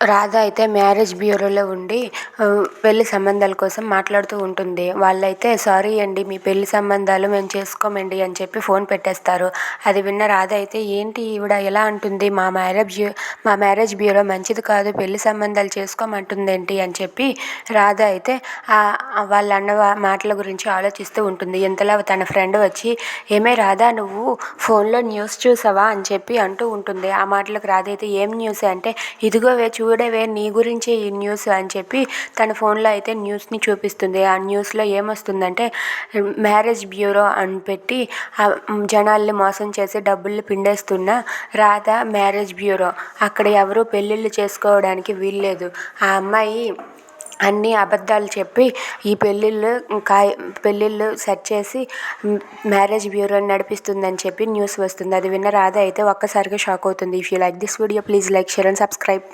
రాధ అయితే మ్యారేజ్ బ్యూరోలో ఉండి పెళ్ళి సంబంధాల కోసం మాట్లాడుతూ ఉంటుంది. వాళ్ళైతే సారీ అండి మీ పెళ్ళి సంబంధాలు మేము చేసుకోమండి అని చెప్పి ఫోన్ పెట్టేస్తారు. అది విన్న రాధ అయితే ఏంటి ఈవిడ ఎలా అంటుంది? మా మ్యారేజ్ మా మ్యారేజ్ బ్యూరో మంచిది కాదు పెళ్ళి సంబంధాలు చేసుకోమంటుంది ఏంటి అని చెప్పి రాధ అయితే వాళ్ళ అన్న మాటల గురించి ఆలోచిస్తూ ఉంటుంది. ఇంతలో తన ఫ్రెండ్ వచ్చి ఏమే రాధా నువ్వు ఫోన్లో న్యూస్ చూసావా? అని చెప్పి అంటూ ఉంటుంది. ఆ మాటలకు రాధ అయితే ఏం న్యూస్? అంటే ఇదిగోవే చూ చూడవే నీ గురించే ఈ న్యూస్ అని చెప్పి తన ఫోన్లో అయితే న్యూస్ని చూపిస్తుంది. ఆ న్యూస్లో ఏమొస్తుందంటే మ్యారేజ్ బ్యూరో అని పెట్టి జనాల్ని మోసం చేసి డబ్బులు పిండేస్తున్న రాధ మ్యారేజ్ బ్యూరో. అక్కడ ఎవరు పెళ్ళిళ్ళు చేసుకోవడానికి వీల్లేదు. ఆ అమ్మాయి అన్ని అబద్ధాలు చెప్పి ఈ పెళ్ళిళ్ళు కాయ పెళ్ళిళ్ళు సెట్ చేసి మ్యారేజ్ బ్యూరోని నడిపిస్తుందని చెప్పి న్యూస్ వస్తుంది. అది విన్న రాధ అయితే ఒక్కసారిగా షాక్ అవుతుంది. If you like this video please like share and subscribe